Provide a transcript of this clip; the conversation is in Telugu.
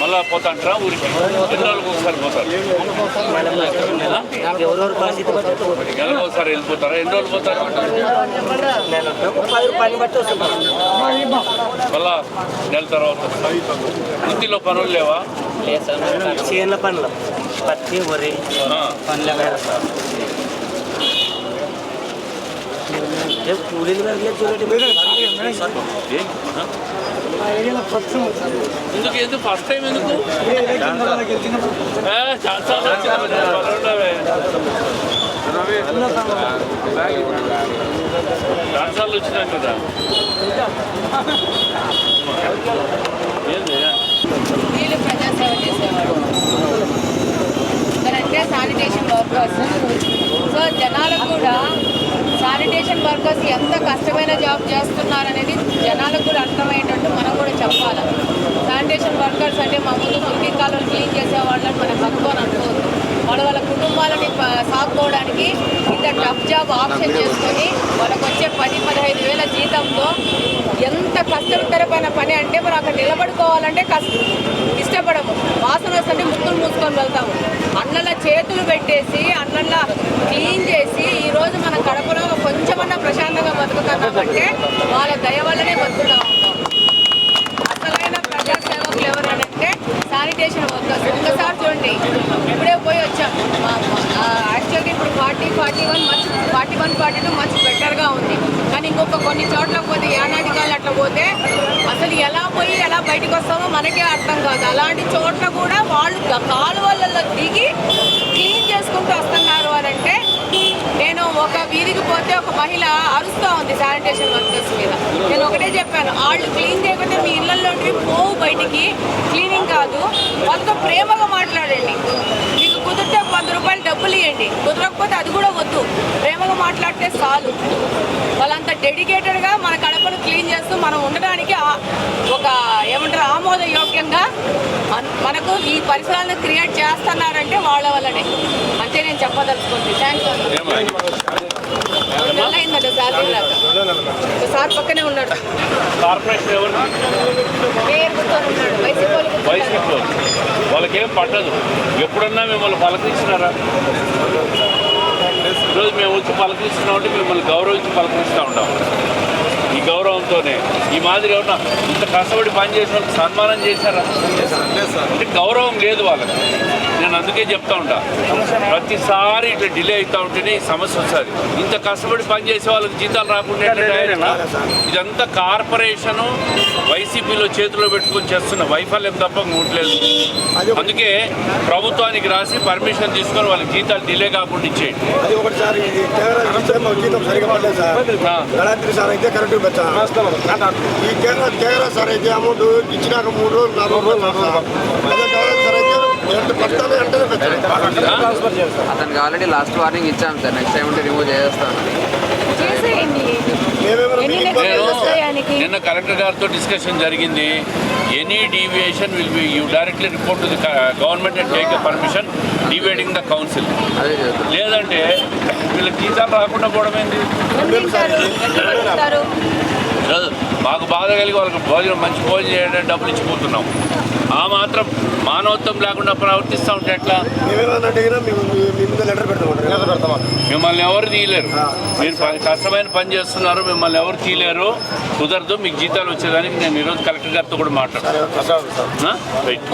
మళ్ళా పోతా అంటారా ఊరికి? ఎన్ని రోజులకు ఒకసారి పోతారు? నెలకు ఒకసారి వెళ్ళిపోతారా? ఎన్ని రోజులు పోతారు? మళ్ళా నెల తర్వాత వృత్తిలో పనులు లేవా? చేనుల పనులు. పత్తి వరి. పనులు కూలీలు పెరగలేదు చూడండి ఏం? ఆ? ఎందుకు ఎందుకు ఫస్ట్ టైం ఎందుకు చాలా కదా వీళ్ళు ప్రజాసేవ చేసేవాడు ఇక్కడంటే శానిటేషన్ వర్కర్స్. సో జనాలకు కూడా శానిటేషన్ వర్కర్స్ ఎంత కష్టమైన జాబ్ చేస్తున్నారనేది జనాలకు కూడా అర్థమయ్యేటట్టు మనం కూడా చెప్పాలి. శానిటేషన్ వర్కర్స్ అంటే మా ముందు మురికి క్లీన్ చేసే వాళ్ళని మనం తక్కువ అనుకోవద్దు. వాళ్ళ వాళ్ళ కుటుంబాలని సాగుకోవడానికి ఇంత టఫ్ జాబ్ ఆప్షన్ చేసుకొని వాళ్ళకు వచ్చే పది పదహైదు వేల జీతంతో ఎంత కష్టతరమైన పని అంటే మనం అక్కడ నిలబడుకోవాలంటే కష్టం. ఇష్టపడము. వాసన వస్తుంటే ముక్కులు మూసుకొని వెళ్తాము. చేతులు పెట్టేసి అన్నంలా క్లీన్ చేసి ఈ రోజు మన కడపలో కొంచెమన్నా ప్రశాంతంగా బతుకుతున్నామంటే వాళ్ళ దయ వల్లనే బతుకుతా ఉంటాం అసలైన ప్రజాసేవకులు ఎవరు అంటే శానిటేషన్ వర్కర్స్. ఒక్కసారి చూడండి ఇప్పుడే పోయి వచ్చాం. యాక్చువల్గా ఇప్పుడు forty forty one much forty one forty two much బెటర్గా ఉంది. కానీ ఇంకొక కొన్ని చోట్ల పోతే ఏనాటికాలు అట్లా అట్లా పోతే అసలు ఎలా పోయి ఎలా బయటకు వస్తామో మనకే అర్థం కాదు. అలాంటి చోట్ల కూడా వాళ్ళు కాలువలలో దిగి క్లీన్ చేసుకుంటూ వస్తున్నారు అని అంటే నేను ఒక వీధికి పోతే ఒక మహిళ అరుస్తూ ఉంది శానిటేషన్ వర్కర్స్ మీద. నేను ఒకటే చెప్పాను వాళ్ళు క్లీన్ చేయకపోతే మీ ఇళ్ళలోకి పోవు బయటికి. క్లీనింగ్ కాదు. వాళ్ళతో ప్రేమగా మాట్లాడండి. మీకు కుదిరితే వంద రూపాయలు డబ్బులు ఇవ్వండి కుదరకపోతే అది కూడా వద్దు. ప్రేమగా మాట్లాడితే చాలు. వాళ్ళంత డెడికేటెడ్గా మన కడపను క్లీన్ చేస్తూ మనం ఉండడానికి ఏమంటారు ఆమోదయోగ్యంగా మన- మనకు ఈ పరిసరాలను క్రియేట్ చేస్తున్నారంటే వాళ్ళ వల్లనే. అంతే నేను చెప్పదలుచుకుంది. థ్యాంక్స్ నెల శాలరీ రాక సార్ పక్కనే ఉన్నాడు. మేయర్ కూర్చొని వైసీపీ వాళ్ళకేం పట్టదు. ఎప్పుడన్నా మిమ్మల్ని పలకరించినారా ఈరోజు మేము వచ్చి పలకరిస్తున్నామంటే మిమ్మల్ని గౌరవించి పలకరిస్తూ ఉంటాం. ఈ గౌరవంతోనే ఈ మాదిరి ఏమన్నా ఇంత కష్టపడి పని చేసిన వాళ్ళకి సన్మానం చేశారా? అంటే గౌరవం లేదు వాళ్ళకి. నేను అందుకే చెప్తా ఉంటా. ప్రతిసారి ఇట్లా డిలే అవుతా ఉంటేనే ఈ సమస్య వస్తుంది. ఇంత కష్టపడి పని చేసే వాళ్ళకి జీతాలు రాకుండా? ఇదంతా కార్పొరేషను వైసీపీలో చేతిలో పెట్టుకొని చేస్తున్న వైఫల్యం తప్ప ఉండలేదు అందుకే ప్రభుత్వానికి రాసి పర్మిషన్ తీసుకొని వాళ్ళకి జీతాలు డిలే కాకుండా ఇచ్చేయండి. మాకు జీతం సరిగా పడలేదు సార్. గణాత్రి సార్ అయితే కరెక్ట్ పెట్టా. ఈ కేరళ కేరళ సార్ అయితే అమౌంట్ ఇచ్చినాక మూడు రోజులు నాలుగు రోజులు అదే గణాత్రి సార్ అయితే అతనికి ఆల్రెడీ లాస్ట్ వార్నింగ్ ఇచ్చాం సార్. నెక్స్ట్ టైం ఉంటే రిమూవ్ చేస్తామని నిన్న కలెక్టర్ గారితో డిస్కషన్ జరిగింది. Any deviation will be you directly report to the government and take permission dividing the council లేదంటే వీళ్ళకి జీతాలు రాకుండా పోవడం ఏంది? ఎంత తింటారు? ఎంత బతుకుతారు? ఈరోజు మాకు బాధ కలిగి వాళ్ళకి భోజనం మంచి భోజనం చేయడానికి డబ్బులు ఇచ్చిపోతున్నాం. ఆ మాత్రం మానవత్వం లేకుండా ప్రవర్తిస్తూ ఉంటే ఎట్లా? మిమ్మల్ని ఎవరు తీయలేరు. మీరు కష్టమైన పని చేస్తున్నారు మిమ్మల్ని ఎవరు తీయలేరు. కుదరదు మీకు జీతాలు వచ్చేదానికి నేను ఈరోజు కలెక్టర్ గారితో కూడా మాట్లాడతాను. Sir right